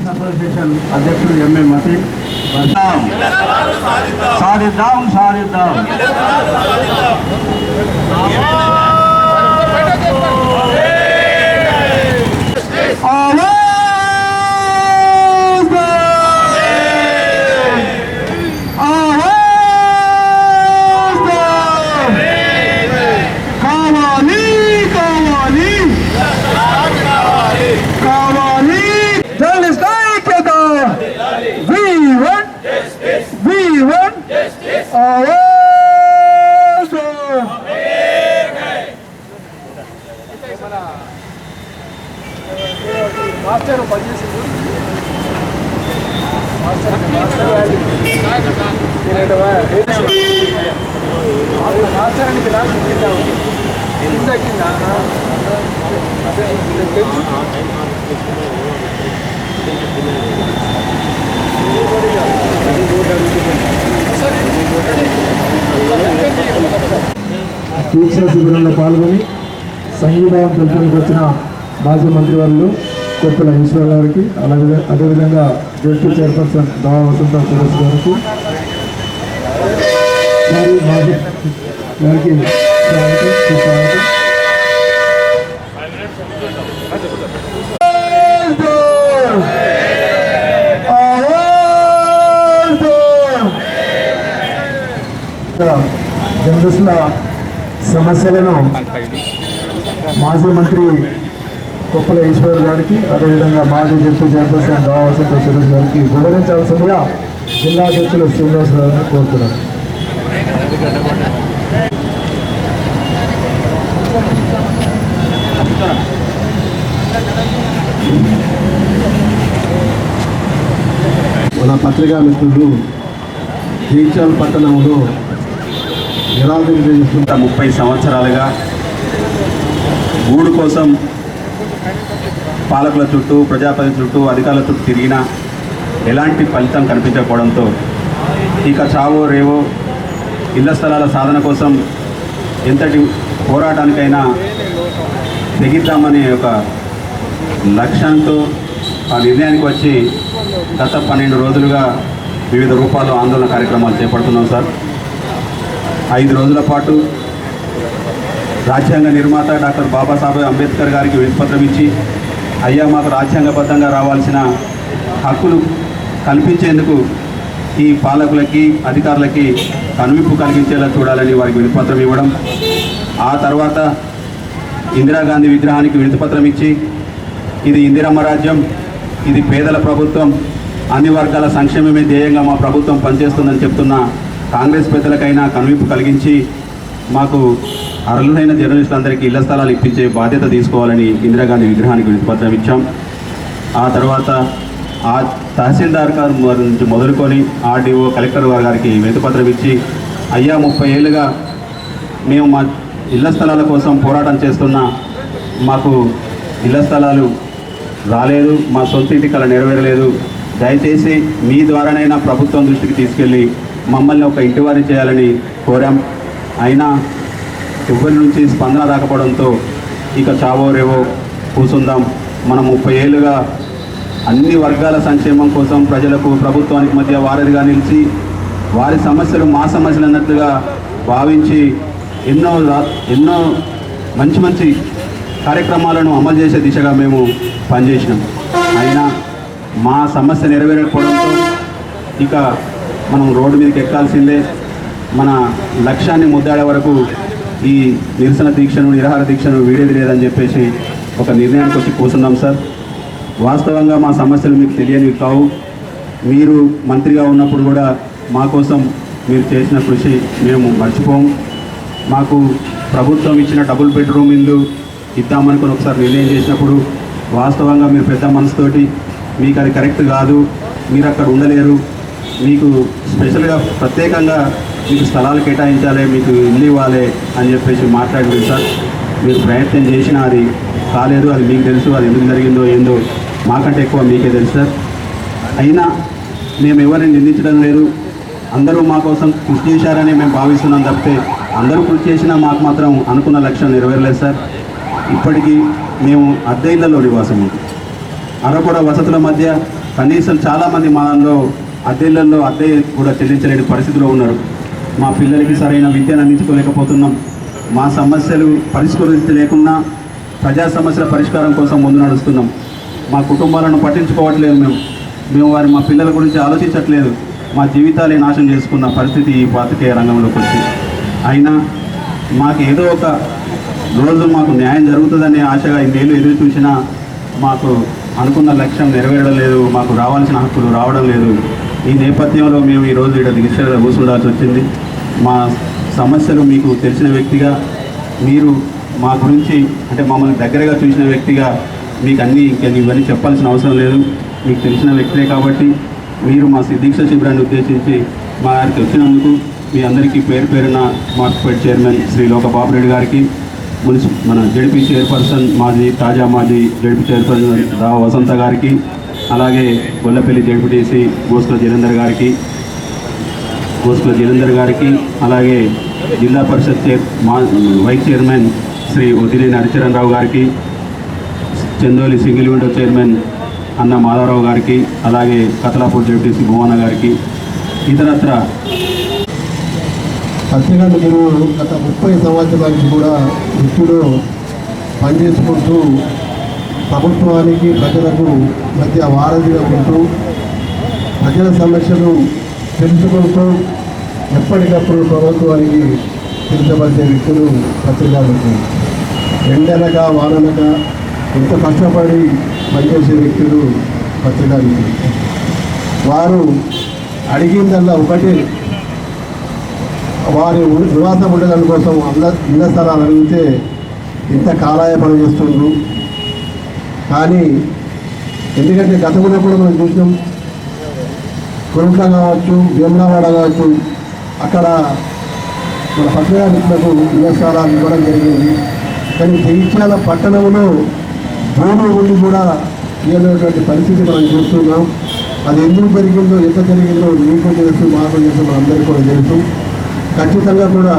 Actors association అధ్యక్షుడు MA మతి. సాధిద్దాం సాధిద్దాం. మాస్టర్ మాస్టర్ మాస్టర్ అని అదే తెలుసు శిబిరంలో పాల్గొని సంఘీభావం తెలుపడానికి వచ్చిన మాజీ మంత్రివర్యులు కొప్పుల ఈశ్వర్ గారికి అలాగే అదేవిధంగా జడ్పీ చైర్పర్సన్ దావా వసంత సురేష్ గారికి గారికి స్వాగతం సమస్యలను మాజీ మంత్రి కొప్పల ఈశ్వర్ గారికి అదేవిధంగా మాజీ జడ్పీ చైర్పర్సన్ దావా సురేష్ గారికి వివరించాల్సిందిగా జిల్లా అధ్యక్షులు శ్రీనివాస్ గారిని కోరుతున్నారు మన పత్రికా మిత్రులు జైచల్ పట్టణంలో నిరాదరణ చేస్తున్న ముప్పై సంవత్సరాలుగా గూడు కోసం పాలకుల చుట్టూ ప్రజాపతి చుట్టూ అధికారుల చుట్టూ తిరిగినా ఎలాంటి ఫలితం కనిపించకపోవడంతో ఇక చావో రేవో ఇళ్ళ స్థలాల సాధన కోసం ఎంతటి పోరాటానికైనా తెగిద్దామనే ఒక లక్ష్యంతో ఆ నిర్ణయానికి వచ్చి గత పన్నెండు రోజులుగా వివిధ రూపాల్లో ఆందోళన కార్యక్రమాలు చేపడుతున్నాం సార్. ఐదు రోజుల పాటు రాజ్యాంగ నిర్మాత డాక్టర్ బాబాసాహెబ్ అంబేద్కర్ గారికి వినతిపత్రం ఇచ్చి అయ్యా మాకు రాజ్యాంగబద్ధంగా రావాల్సిన హక్కులు కల్పించేందుకు ఈ పాలకులకి అధికారులకి కనువిప్పు కలిగించేలా చూడాలని వారికి వినతిపత్రం ఇవ్వడం ఆ తర్వాత ఇందిరాగాంధీ విగ్రహానికి వినతిపత్రం ఇచ్చి ఇది ఇందిరమ్మ రాజ్యం ఇది పేదల ప్రభుత్వం అన్ని వర్గాల సంక్షేమమే ధ్యేయంగా మా ప్రభుత్వం పనిచేస్తుందని చెప్తున్న కాంగ్రెస్ పెద్దలకైనా కనువిప్పు కలిగించి మాకు అర్హులైన జర్నలిస్టులందరికీ ఇళ్ళ స్థలాలు ఇప్పించే బాధ్యత తీసుకోవాలని ఇందిరాగాంధీ విగ్రహానికి వినతిపత్రం ఇచ్చాం. ఆ తర్వాత ఆ తహసీల్దార్ గారు నుంచి మొదలుకొని ఆర్డీఓ కలెక్టర్ వారి గారికి వినతిపత్రం ఇచ్చి అయ్యా ముప్పై ఏళ్ళుగా మేము మా ఇళ్ళ స్థలాల కోసం పోరాటం చేస్తున్న మాకు ఇళ్ళ స్థలాలు రాలేదు మా సొంత ఇంటి కల నెరవేరలేదు. దయచేసి మీ ద్వారానైనా ప్రభుత్వం దృష్టికి తీసుకెళ్ళి మమ్మల్ని ఒక ఇంటివారి చేయాలని కోరాం. అయినా ఎవరి నుంచి స్పందన రాకపోవడంతో ఇక చావో రేవో కూసుందాం. మనం ముప్పై ఏళ్ళుగా అన్ని వర్గాల సంక్షేమం కోసం ప్రజలకు ప్రభుత్వానికి మధ్య వారధిగా నిలిచి వారి సమస్యలు మా సమస్యలు అన్నట్లుగా భావించి ఎన్నో ఎన్నో మంచి మంచి కార్యక్రమాలను అమలు చేసే దిశగా మేము పనిచేసినాం. అయినా మా సమస్య నెరవేరకపోవడంతో ఇక మనం రోడ్డు మీదకి ఎక్కాల్సిందే. మన లక్ష్యాన్ని ముద్దాడే వరకు ఈ నిరసన దీక్షను నిరాహార దీక్షను వీడేది లేదని చెప్పేసి ఒక నిర్ణయానికి వచ్చి కూర్చున్నాం సార్. వాస్తవంగా మా సమస్యలు మీకు తెలియనివి కావు. మీరు మంత్రిగా ఉన్నప్పుడు కూడా మా కోసం మీరు చేసిన కృషి మేము మర్చిపోము మాకు ప్రభుత్వం ఇచ్చిన డబుల్ బెడ్రూమ్ ఇల్లు ఇద్దామనుకుని ఒకసారి నిర్ణయం చేసినప్పుడు వాస్తవంగా మీరు పెద్ద మనసుతోటి మీకు అది కరెక్ట్ కాదు మీరు అక్కడ ఉండలేరు. మీకు స్పెషల్గా ప్రత్యేకంగా మీకు స్థలాలు కేటాయించాలి మీకు ఇల్లు ఇవ్వాలి అని చెప్పేసి మాట్లాడింది సార్. మీరు ప్రయత్నం చేసినా అది కాలేదు అది మీకు తెలుసు అది ఎందుకు జరిగిందో ఏందో మాకంటే ఎక్కువ మీకే తెలుసు సార్. అయినా మేము ఎవరిని నిందించడం లేదు. అందరూ మా కోసం కృషి చేశారని మేము భావిస్తున్నాం తప్పితే అందరూ కృషి చేసినా మాకు మాత్రం అనుకున్న లక్ష్యం నెరవేరలేదు సార్. ఇప్పటికీ మేము అద్దె ఇళ్ళలో నివాసం ఉంటాం అరకొర వసతుల మధ్య కనీసం చాలామంది మా అద్దె ఇళ్ళలో అద్దె కూడా చెల్లించలేని పరిస్థితిలో ఉన్నారు. మా పిల్లలకి సరైన విద్యను అందించుకోలేకపోతున్నాం. మా సమస్యలు పరిష్కరించలేకున్నా ప్రజా సమస్యల పరిష్కారం కోసం ముందు నడుస్తున్నాం. మా కుటుంబాలను పట్టించుకోవట్లేదు మేము. మేము వారి మా పిల్లల గురించి ఆలోచించట్లేదు. మా జీవితాలే నాశనం చేసుకున్న పరిస్థితి ఈ పాతికేయ రంగంలోకి వచ్చి. అయినా మాకు ఏదో ఒక రోజు మాకు న్యాయం జరుగుతుందనే ఆశగా ఇన్నేళ్ళు ఎదురు చూసినా మాకు అనుకున్న లక్ష్యం నెరవేరడం లేదు మాకు రావాల్సిన హక్కులు రావడం లేదు. ఈ నేపథ్యంలో మేము ఈరోజు ఇక్కడ దీక్షగా కూర్చుండాల్సి వచ్చింది. మా సమస్యలు మీకు తెలిసిన వ్యక్తిగా మీరు మా గురించి అంటే మమ్మల్ని దగ్గరగా చూసిన వ్యక్తిగా మీకు అన్నీ ఇంకా ఇవన్నీ చెప్పాల్సిన అవసరం లేదు. మీకు తెలిసిన వ్యక్తే కాబట్టి మీరు మా దీక్ష శిబిరాన్ని ఉద్దేశించి మా గారికి వచ్చినందుకు మీ అందరికీ పేరు పేరున మార్కెట్ చైర్మన్ శ్రీ లోక బాబురెడ్డి గారికి మున్సి మన జడిపి చైర్పర్సన్ మాజీ తాజా మాజీ జడిపి చైర్పర్సన్ రావు వసంత గారికి అలాగే గొల్లపల్లి జడ్పీటీసీ గోసుల జలంధర్ గారికి గోసుల జలంధర్ గారికి అలాగే జిల్లా పరిషత్ చైర్ మా వైస్ చైర్మన్ శ్రీ ఉదినేని హరిచరణ్ రావు గారికి చందోలి సింగిల్ విండో చైర్మన్ అన్న మాధవరావు గారికి అలాగే కతలాపూర్ జడ్పీసీ భువన గారికి ఇతరత్ర పత్రికలు మీరు గత ముప్పై సంవత్సరాలకి కూడా వృత్తిలో పనిచేసుకుంటూ ప్రభుత్వానికి ప్రజలకు మధ్య వారధిగా ఉంటూ ప్రజల సమస్యలు తెలుసుకుంటూ ఎప్పటికప్పుడు ప్రభుత్వానికి తెలియపరిచే వ్యక్తులు పత్రికలకు ఎండనక వాననక ఎంత కష్టపడి పనిచేసే వ్యక్తులు పత్రికలు వారు అడిగిందల్లా ఒకటే. వారి నివాసం ఉండడం కోసం అంద ఇళ్ళ స్థలాలు అడిగితే ఇంత కాలాయపన చేస్తుండ్రు. కానీ ఎందుకంటే గతంలో కూడా మనం చూసినాం కురుట్ల కావచ్చు భీమరావాడ కావచ్చు అక్కడ మన పట్టణాలకు ఇళ్ళ ఇవ్వడం జరిగింది. కానీ జగిత్యాల పట్టణంలో భూమి ఉండి కూడా ఇవ్వలేటువంటి పరిస్థితి మనం చూస్తున్నాం. అది ఎందుకు పెరిగిందో ఎంత జరిగిందో మీకు తెలుసు మాకు తెలుసు మనందరికీ కూడా తెలుసు. ఖచ్చితంగా కూడా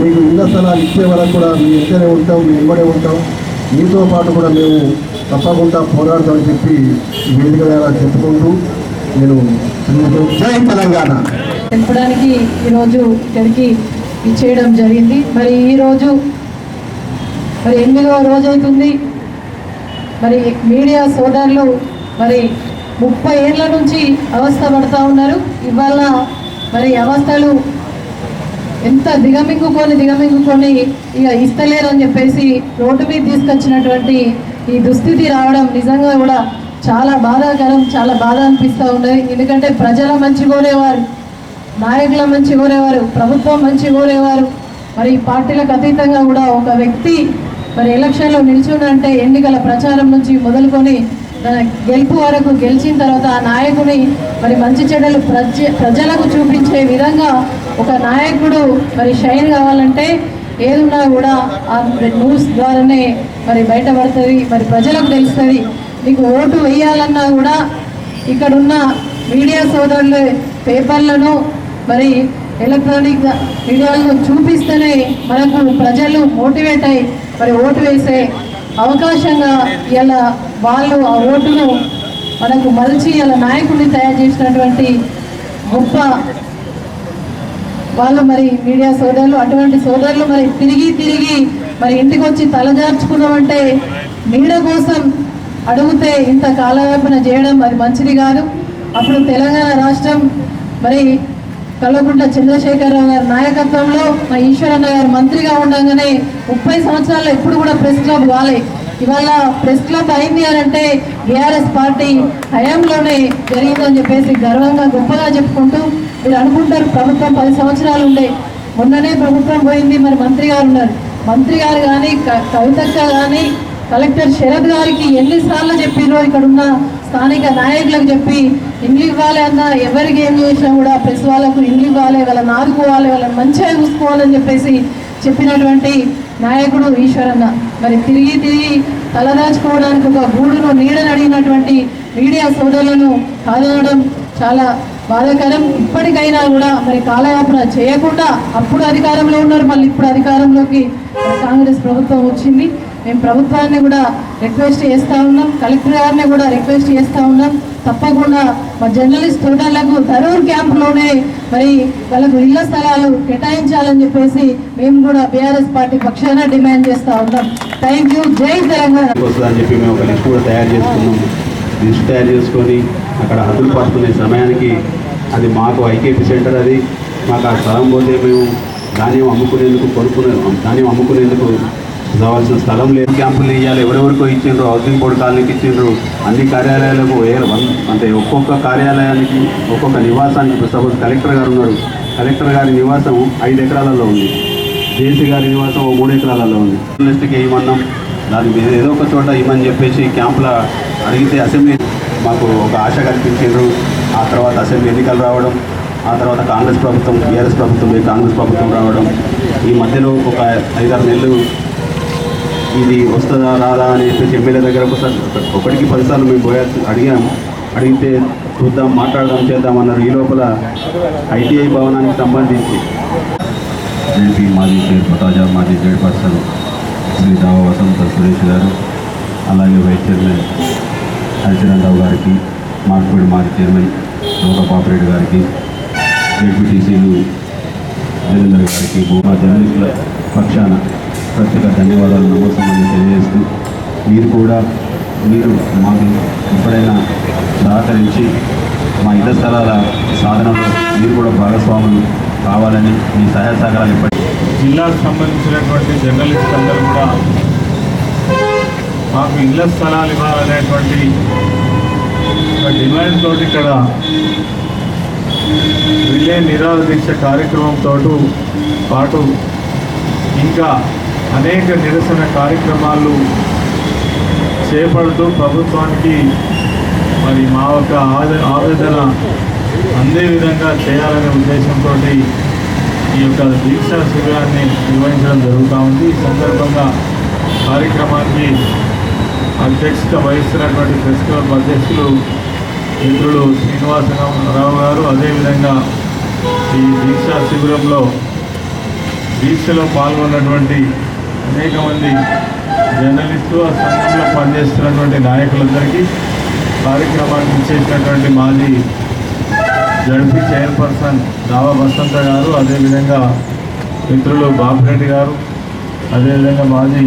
మీకు ఇళ్ళ స్థలాలు ఇచ్చే వరకు కూడా మీ ఇద్దరే ఉంటాం మీ ఇవ్వడే ఉంటాం. మీతో పాటు కూడా మేము తప్పకుండా పోరాడతామని చెప్పి ఈ వేదిక చెప్పుకుంటూ నేను జై తెలంగాణ. తెలపడానికి ఈరోజు ఇక్కడికి ఇచ్చేయడం జరిగింది. మరి ఈరోజు మరి ఎనిమిదవ రోజు అవుతుంది. మరి మీడియా సోదరులు మరి ముప్పై ఏళ్ళ నుంచి అవస్థ పడుతూ ఉన్నారు. ఇవాళ మరి అవస్థలు ఎంత దిగమింగుకొని దిగమింగుకొని ఇక ఇస్తలేరు అని చెప్పేసి రోడ్డు మీద తీసుకొచ్చినటువంటి ఈ దుస్థితి రావడం నిజంగా కూడా చాలా బాధాకరం చాలా బాధ అనిపిస్తూ ఉన్నది. ఎందుకంటే ప్రజల మంచి కోరేవారు నాయకుల మంచి కోరేవారు ప్రభుత్వం మంచి కోరేవారు. మరి పార్టీలకు అతీతంగా కూడా ఒక వ్యక్తి మరి ఎలక్షన్లో నిల్చుండంటే ఎన్నికల ప్రచారం నుంచి మొదలుకొని తన గెలుపు వరకు గెలిచిన తర్వాత ఆ నాయకుని మరి మంచి చెడ్డలు ప్రజ ప్రజలకు చూపించే విధంగా ఒక నాయకుడు మరి షైన్ కావాలంటే ఏదున్నా కూడా ఆ న్యూస్ ద్వారానే మరి బయటపడుతుంది మరి ప్రజలకు తెలుస్తుంది. మీకు ఓటు వేయాలన్నా కూడా ఇక్కడున్న మీడియా సోదరులు పేపర్లను మరి ఎలక్ట్రానిక్ మీడియాలను చూపిస్తేనే మనకు ప్రజలు మోటివేట్ అయ్యి మరి ఓటు వేసే అవకాశంగా ఇలా వాళ్ళు ఆ ఓటును మనకు మలిచి ఇలా నాయకుడిని తయారు చేసినటువంటి గొప్ప వాళ్ళు మరి మీడియా సోదరులు అటువంటి సోదరులు మరి తిరిగి తిరిగి మరి ఇంటికి వచ్చి తలదార్చుకున్నామంటే నీడ కోసం అడిగితే ఇంత కాలయాపన చేయడం మరి మంచిది కాదు. అప్పుడు తెలంగాణ రాష్ట్రం మరి కల్వకుంట్ల చంద్రశేఖరరావు గారి నాయకత్వంలో మా ఈశ్వరన్న గారు మంత్రిగా ఉండగానే ముప్పై సంవత్సరాల్లో ఎప్పుడు కూడా ప్రెస్ క్లబ్ కాలే ఇవాళ ప్రెస్ క్లబ్ అయింది అని అంటే బీఆర్ఎస్ పార్టీ హయాంలోనే జరిగిందని చెప్పేసి గర్వంగా గొప్పగా చెప్పుకుంటూ మీరు అనుకుంటారు ప్రభుత్వం పది సంవత్సరాలు ఉండే. మొన్ననే ప్రభుత్వం పోయింది మరి మంత్రి గారు ఉన్నారు. మంత్రి గారు కానీ క- కవితక్క కానీ కలెక్టర్ శరద్ గారికి ఎన్నిసార్లు చెప్పినో ఇక్కడ ఉన్న స్థానిక నాయకులకు చెప్పి ఇండ్లు ఇవ్వాలి అన్న ఎవరికి ఏం చేసినా కూడా ప్రెస్ వాళ్ళకు ఇండ్లు ఇవ్వాలి వాళ్ళని ఆదుకోవాలి వాళ్ళని మంచిగా చూసుకోవాలని చెప్పేసి చెప్పినటువంటి నాయకుడు ఈశ్వరన్న. మరి తిరిగి తిరిగి తలదాచుకోవడానికి ఒక గూడును నీడని అడిగినటువంటి మీడియా సోదరులను కాదనడం చాలా బాధాకరం. ఇప్పటికైనా కూడా మరి కాలయాపన చేయకుండా అప్పుడు అధికారంలో ఉన్నారు. మళ్ళీ ఇప్పుడు అధికారంలోకి కాంగ్రెస్ ప్రభుత్వం వచ్చింది. మేము ప్రభుత్వాన్ని కూడా రిక్వెస్ట్ చేస్తూ ఉన్నాం. కలెక్టర్ గారిని కూడా రిక్వెస్ట్ చేస్తూ ఉన్నాం. తప్పకుండా మా జర్నలిస్ట్ తోటలకు ధరూర్ క్యాంప్లోనే మరి వాళ్ళకు ఇళ్ళ స్థలాలు కేటాయించాలని చెప్పేసి మేము కూడా బీఆర్ఎస్ పార్టీ పక్షాన డిమాండ్ చేస్తూ ఉన్నాం. Thank you. జై తెలంగాణ. చెప్పి మేము ఒక లిస్ట్ కూడా తయారు చేసుకున్నాం. లిస్ట్ తయారు చేసుకొని అక్కడ హద్దులు పడుతున్న సమయానికి అది మాకు ఐకేపీ సెంటర్ అది. మాకు ఆ స్థలం పోతే మేము ధాన్యం అమ్ముకునేందుకు కొనుక్కునే ధాన్యం అమ్ముకునేందుకు కావాల్సిన స్థలం లేదు. క్యాంపులు ఇవ్వాలి ఎవరెవరికో ఇచ్చిండ్రు హౌసింగ్ బోర్డు కాలనీకి ఇచ్చిండ్రు. అన్ని కార్యాలయాలకు వన్ అంటే ఒక్కొక్క కార్యాలయానికి ఒక్కొక్క నివాసానికి సపోజ్ కలెక్టర్ గారు ఉన్నారు. కలెక్టర్ గారి నివాసం ఐదు ఎకరాలలో ఉంది. జేసీ గారి నివాసం ఓ మూడు ఎకరాలలో ఉంది. జర్నలిస్ట్కి ఏమన్నాం? దాని మీద ఏదో ఒక చోట ఇవ్వని చెప్పేసి క్యాంపులో అడిగితే అసెంబ్లీ మాకు ఒక ఆశ కల్పించారు. ఆ తర్వాత అసెంబ్లీ ఎన్నికలు రావడం ఆ తర్వాత కాంగ్రెస్ ప్రభుత్వం టీఆర్ఎస్ ప్రభుత్వం కాంగ్రెస్ ప్రభుత్వం రావడం ఈ మధ్యలో ఒక ఐదారు నెలలు ఇది వస్తుందా రాదా అని చెప్పేసి ఎమ్మెల్యే దగ్గర ఒకసారి ఒకటికి పదిసార్లు మేము పోయా అడిగాము. అడిగితే చూద్దాం మాట్లాడదాం చేద్దాం అన్నారు. ఈ లోపల ఐటీఐ భవనానికి సంబంధించి జేపీ మాజీ చైర్ తాజా మాజీ చైర్పర్సన్ శ్రీ దావ వసంత సురేష్ గారు అలాగే వైస్ చైర్మన్ హరిచరణ్ గారికి మార్పూడి మాజీ చైర్మన్ లోక పాపరెడ్డి గారికి డిప్యూటీసీలు జగేందర్ గారికి భూమా జర్నలిస్టుల పక్షాన ప్రత్యేక ధన్యవాదాలు నమోసమని తెలియజేస్తూ మీరు కూడా మీరు మాకు ఎప్పుడైనా సహకరించి మా ఇతర స్థలాల సాధనలో మీరు కూడా భాగస్వాములు కావాలని మీ సహాయ సహకారాలు ఇప్పటి జిల్లాకు సంబంధించినటువంటి జర్నలిస్ట్ అందరూ కూడా మాకు ఇళ్ళ స్థలాలు ఇవ్వాలనేటువంటి డిమాండ్ తోటి ఇక్కడ రిలే నిరాహార దీక్ష కార్యక్రమంతో పాటు ఇంకా అనేక నిరసన కార్యక్రమాలు చేపడుతూ ప్రభుత్వానికి మరి మా యొక్క ఆవేదన అందే విధంగా చేయాలనే ఉద్దేశంతో ఈ యొక్క దీక్షా శిబిరాన్ని నిర్వహించడం జరుగుతూ ఉంది. ఈ సందర్భంగా కార్యక్రమానికి అధ్యక్షత వహిస్తున్నటువంటి ప్రెస్ క్లబ్ అధ్యక్షులు మిత్రులు శ్రీనివాసరావు గారు అదేవిధంగా ఈ దీక్షా శిబిరంలో దీక్షలో పాల్గొన్నటువంటి అనేక మంది జర్నలిస్టు ఆ సంఘంలో పనిచేస్తున్నటువంటి నాయకులందరికీ కార్యక్రమానికి ఇచ్చేసినటువంటి మాజీ జడ్పీ చైర్పర్సన్ దావా వసంత గారు అదేవిధంగా మిత్రులు బాపిరెడ్డి గారు అదేవిధంగా మాజీ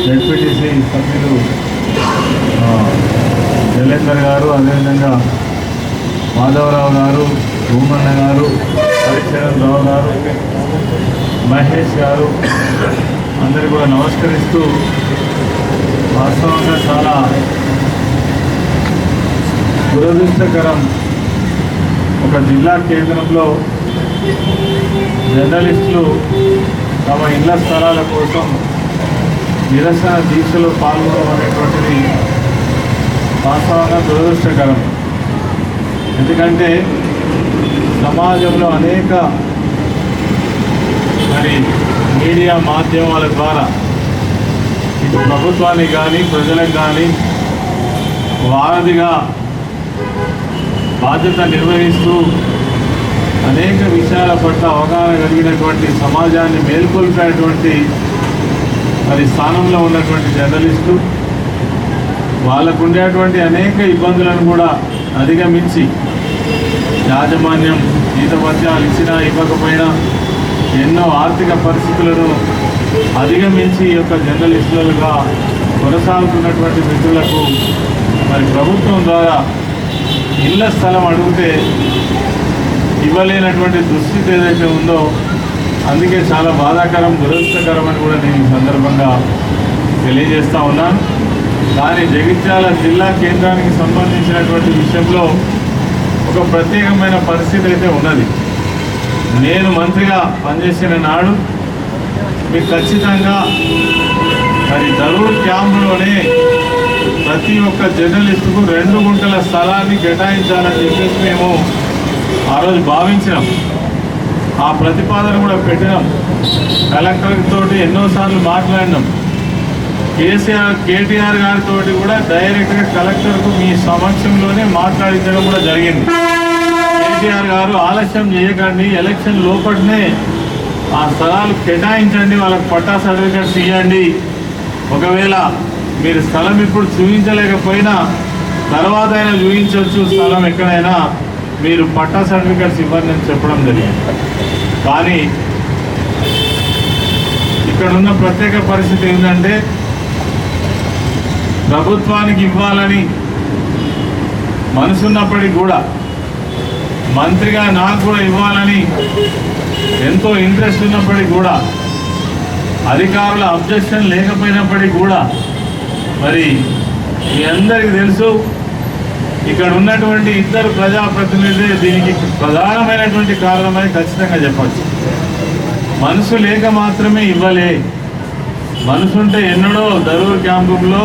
జడ్పీటీసీ సభ్యులు జలేందర్ గారు అదేవిధంగా మాధవరావు గారు భూమన్న గారు హరిచరణ్ రావు గారు మహేష్ గారు అందరు కూడా నమస్కరిస్తూ వాస్తవంగా చాలా దురదృష్టకరం ఒక జిల్లా కేంద్రంలో జర్నలిస్టులు తమ ఇళ్ళ స్థలాల కోసం నిరసన దీక్షలో పాల్గొనడం అనేటువంటిది వాస్తవంగా దురదృష్టకరం. ఎందుకంటే సమాజంలో అనేక మరి మీడియా మాధ్యమాల ద్వారా ఇటు ప్రభుత్వానికి కానీ ప్రజలకు కానీ వారధిగా బాధ్యత నిర్వహిస్తూ అనేక విషయాల పట్ల అవగాహన కలిగినటువంటి సమాజాన్ని మేల్కొల్పినటువంటి మరి స్థానంలో ఉన్నటువంటి జర్నలిస్టు వాళ్ళకు ఉండేటువంటి అనేక ఇబ్బందులను కూడా అధిగమించి యాజమాన్యం జీతభత్యాలు ఇచ్చినా ఇవ్వకపోయినా ఎన్నో ఆర్థిక పరిస్థితులను అధిగమించి ఈ యొక్క జర్నలిస్టులుగా కొనసాగుతున్నటువంటి మిత్రులకు మరి ప్రభుత్వం ద్వారా ఇళ్ళ స్థలం అడిగితే ఇవ్వలేనటువంటి దుస్థితి ఏదైతే ఉందో అందుకే చాలా బాధాకరం దురదృష్టకరం అని కూడా నేను ఈ సందర్భంగా తెలియజేస్తా ఉన్నాను కానీ జగిత్యాల జిల్లా కేంద్రానికి సంబంధించినటువంటి విషయంలో ఒక ప్రత్యేకమైన పరిస్థితి అయితే ఉన్నది. నేను మంత్రిగా పనిచేసిన నాడు మీకు ఖచ్చితంగా మరి దరూర్ క్యాంపులోనే ప్రతి ఒక్క జర్నలిస్టుకు రెండు గుంటల స్థలాన్ని కేటాయించాలని చెప్పేసి మేము ఆ రోజు భావించినాం. ఆ ప్రతిపాదన కూడా పెట్టినాం. కలెక్టర్ తోటి ఎన్నోసార్లు మాట్లాడినాం. కేసీఆర్ కేటీఆర్ గారితో కూడా డైరెక్ట్గా కలెక్టర్కు మీ సమక్షంలోనే మాట్లాడించడం కూడా జరిగింది. కేటీఆర్ గారు ఆలస్యం చేయకండి ఎలక్షన్ లోపలనే ఆ స్థలాలు కేటాయించండి వాళ్ళకి పట్టా సర్టిఫికెట్స్ ఇవ్వండి ఒకవేళ మీరు స్థలం ఇప్పుడు చూపించలేకపోయినా తర్వాత అయినా చూపించవచ్చు స్థలం ఎక్కడైనా. మీరు పట్టా సర్టిఫికెట్స్ ఇవ్వండి అని చెప్పడం జరిగింది. కానీ ఇక్కడ ఉన్న ప్రత్యేక పరిస్థితి ఏంటంటే ప్రభుత్వానికి ఇవ్వాలని మనసున్నప్పటికీ కూడా మంత్రిగా నాకు కూడా ఇవ్వాలని ఎంతో ఇంట్రెస్ట్ ఉన్నప్పటికీ కూడా అధికారుల అబ్జెక్షన్ లేకపోయినప్పటికీ కూడా మరి మీ అందరికీ తెలుసు ఇక్కడ ఉన్నటువంటి ఇద్దరు ప్రజాప్రతినిధులే దీనికి ప్రధానమైనటువంటి కారణమని ఖచ్చితంగా చెప్పచ్చు మనసు లేక మాత్రమే ఇవ్వలే. మనసుంటే ఎన్నడో దరూర్ క్యాంపులో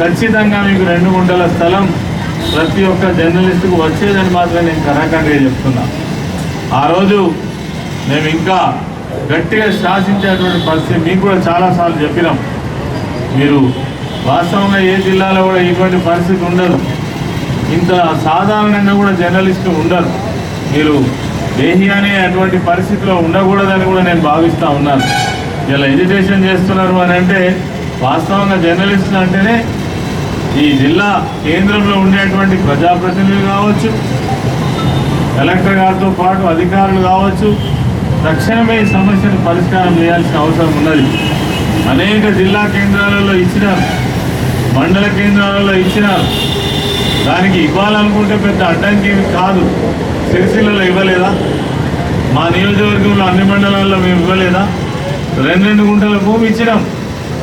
ఖచ్చితంగా మీకు రెండు గుంటల స్థలం ప్రతి ఒక్క జర్నలిస్టుకు వచ్చేదని మాత్రం నేను కరాఖండిగా చెప్తున్నా. ఆ రోజు మేము ఇంకా గట్టిగా శాసించేటువంటి పరిస్థితి మీకు కూడా చాలాసార్లు చెప్పినాం. మీరు వాస్తవంగా ఏ జిల్లాలో కూడా ఇటువంటి పరిస్థితి ఉండదు. ఇంత సాధారణంగా కూడా జర్నలిస్టు ఉండరు. మీరు దేహి అనే అటువంటి పరిస్థితిలో ఉండకూడదని కూడా నేను భావిస్తూ ఉన్నాను. ఇలా ఎడ్యుకేషన్ చేస్తున్నారు అని అంటే వాస్తవంగా జర్నలిస్టులు అంటేనే ఈ జిల్లా కేంద్రంలో ఉండేటువంటి ప్రజాప్రతినిధులు కావచ్చు కలెక్టర్ గారితో పాటు అధికారులు కావచ్చు తక్షణమే ఈ సమస్యను పరిష్కారం చేయాల్సిన అవసరం ఉన్నది. అనేక జిల్లా కేంద్రాలలో ఇచ్చిన మండల కేంద్రాలలో ఇచ్చిన దానికి ఇవ్వాలనుకుంటే పెద్ద అడ్డంకి కాదు. సిరిసిల్లలో ఇవ్వలేదా? మా నియోజకవర్గంలో అన్ని మండలాల్లో మేము ఇవ్వలేదా? రెండు రెండు గుంటల భూమి ఇచ్చినాం.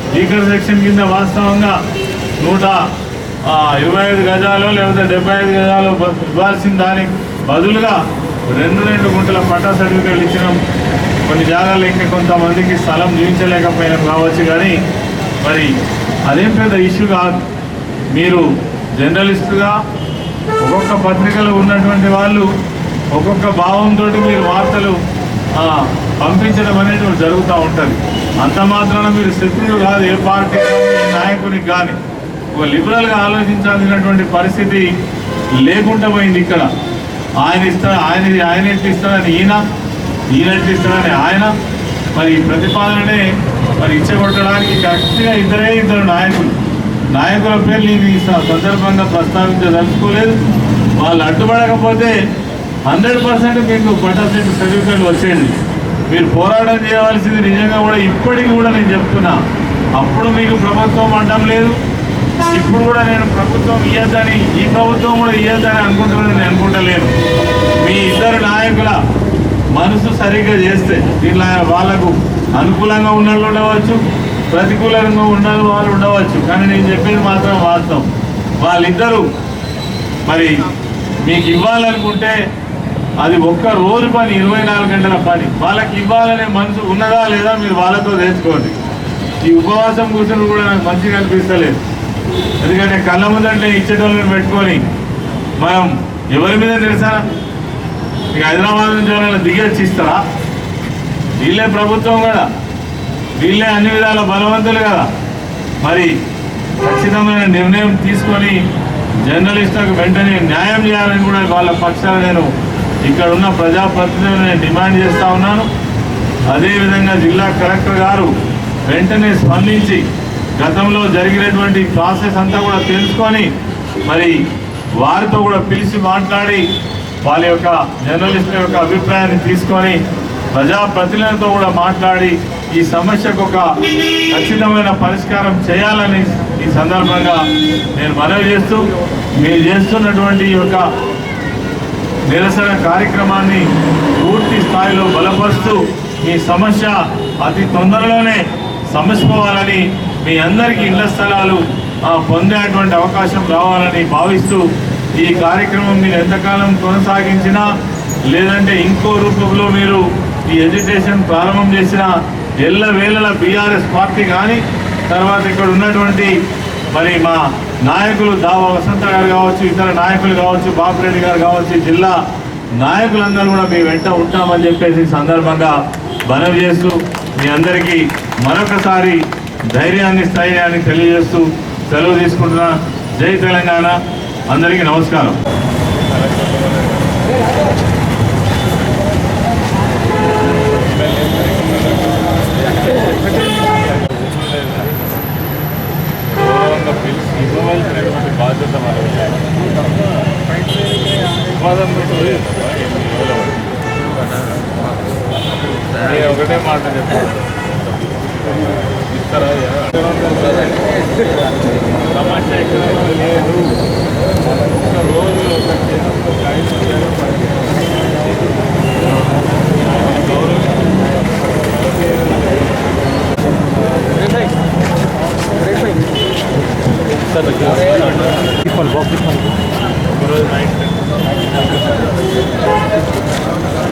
స్పీకర్ సెక్షన్ కింద వాస్తవంగా నూట ఇరవై ఐదు గజాలు లేకపోతే డెబ్బై ఐదు గజాలు ఇవ్వాల్సిన దానికి బదులుగా రెండు రెండు గుంటల పట్టా సర్టిఫికేట్లు ఇచ్చినాం. కొన్ని జాగాలు ఇంకా కొంతమందికి స్థలం జీవించలేకపోయినా కావచ్చు కానీ మరి అదేం పెద్ద ఇష్యూ కాదు. మీరు జర్నలిస్టుగా ఒక్కొక్క పత్రికలో ఉన్నటువంటి వాళ్ళు ఒక్కొక్క భావంతో మీరు వార్తలు పంపించడం అనేది జరుగుతూ ఉంటుంది. అంత మాత్రాన మీరు శత్రువు కాదు ఏ పార్టీ నాయకునికి కానీ ఒక లిబరల్గా ఆలోచించాల్సినటువంటి పరిస్థితి లేకుండా పోయింది ఇక్కడ. ఆయన ఇస్తా ఆయన ఆయన ఎట్టిస్తారని ఇస్తాడని ఈయన ఈయన ఎట్లా ఇస్తాడని ఆయన. మరి ఈ ప్రతిపాదననే మరి ఇచ్చగొట్టడానికి కరెక్ట్గా ఇద్దరే ఇద్దరు నాయకులు. నాయకుల పేర్లు నేను ఈ సందర్భంగా ప్రస్తావించదలుచుకోలేదు. వాళ్ళు అడ్డుపడకపోతే హండ్రెడ్ పర్సెంట్ మీకు పట్టాసెట్ సర్టిఫికేట్ వచ్చేయండి. మీరు పోరాటం చేయవలసింది నిజంగా కూడా ఇప్పటికి కూడా నేను చెప్తున్నా. అప్పుడు మీకు ప్రభుత్వం అంటం లేదు. ఇప్పుడు కూడా నేను ప్రభుత్వం ఇయ్యద్దని ఈ ప్రభుత్వం కూడా ఇయ్యద్దని అనుకుంటున్నాను నేను అనుకుంటలేను. మీ ఇద్దరు నాయకుల మనసు సరిగ్గా చేస్తే దీనిలో వాళ్ళకు అనుకూలంగా ఉన్న ఉండవచ్చు. ప్రతికూలంగా ఉన్న వాళ్ళు ఉండవచ్చు. కానీ నేను చెప్పేది మాత్రం వాస్తవం. వాళ్ళిద్దరూ మరి మీకు ఇవ్వాలనుకుంటే అది ఒక్క రోజు పని ఇరవై నాలుగు గంటల పని. వాళ్ళకి ఇవ్వాలనే మనసు ఉన్నదా లేదా మీరు వాళ్ళతో తెచ్చుకోండి ఈ ఉపవాసం కూర్చుని కూడా నాకు మంచిగా అనిపిస్తలేదు ఎందుకంటే కళ్ళ ముందంటే ఇచ్చేటోళ్ళని పెట్టుకొని మనం ఎవరి మీద నిరసన ఇక హైదరాబాద్ నుంచి ఎవరైనా దిగొచ్చి ఇస్తారా? వీళ్ళే ప్రభుత్వం కదా. వీళ్ళే అన్ని విధాల బలవంతులు కదా. మరి ఖచ్చితమైన నిర్ణయం తీసుకొని జర్నలిస్టులకు వెంటనే న్యాయం చేయాలని కూడా వాళ్ళ పక్షాన నేను ఇక్కడ ఉన్న ప్రజాప్రతినిధులను నేను డిమాండ్ చేస్తా ఉన్నాను. అదేవిధంగా జిల్లా కలెక్టర్ గారు వెంటనే స్పందించి గతంలో జరిగినటువంటి ప్రాసెస్ అంతా కూడా తెలుసుకొని మరి వారితో కూడా పిలిచి మాట్లాడి వాళ్ళ యొక్క జర్నలిస్టుల యొక్క అభిప్రాయాన్ని తీసుకొని ప్రజాప్రతినిధులతో కూడా మాట్లాడి ఈ సమస్యకు ఒక ఖచ్చితమైన పరిష్కారం చేయాలని ఈ సందర్భంగా నేను మనవి చేస్తూ మీరు చేస్తున్నటువంటి ఈ యొక్క నిరసన కార్యక్రమాన్ని పూర్తి స్థాయిలో బలపరుస్తూ మీ సమస్య అతి తొందరలోనే సమసిపోవాలని మీ అందరికీ ఇళ్ళ స్థలాలు పొందేటువంటి అవకాశం రావాలని భావిస్తూ ఈ కార్యక్రమం మీరు ఎంతకాలం కొనసాగించినా లేదంటే ఇంకో రూపంలో మీరు ఈ ఎడ్యుకేషన్ ప్రారంభం చేసినా ఎల్ల వేళల బీఆర్ఎస్ పార్టీ కానీ తర్వాత ఇక్కడ ఉన్నటువంటి మరి మా నాయకులు దావా వసంత గారు కావచ్చు ఇతర నాయకులు కావచ్చు బాపురెడ్డి గారు కావచ్చు జిల్లా నాయకులందరూ కూడా మీ వెంట ఉంటామని చెప్పేసి సందర్భంగా మనవి చేస్తూ మీ అందరికీ మరొకసారి ధైర్యాన్ని స్థైర్యాన్ని తెలియజేస్తూ సెలవు తీసుకుంటున్నా. జై తెలంగాణ. అందరికీ నమస్కారం. బాధ ఉంటుంది ఒకటే మాట చెప్పాను ఇస్తారా తమాషా ఎక్కడ లేదు ఒక నైట్ Thank you.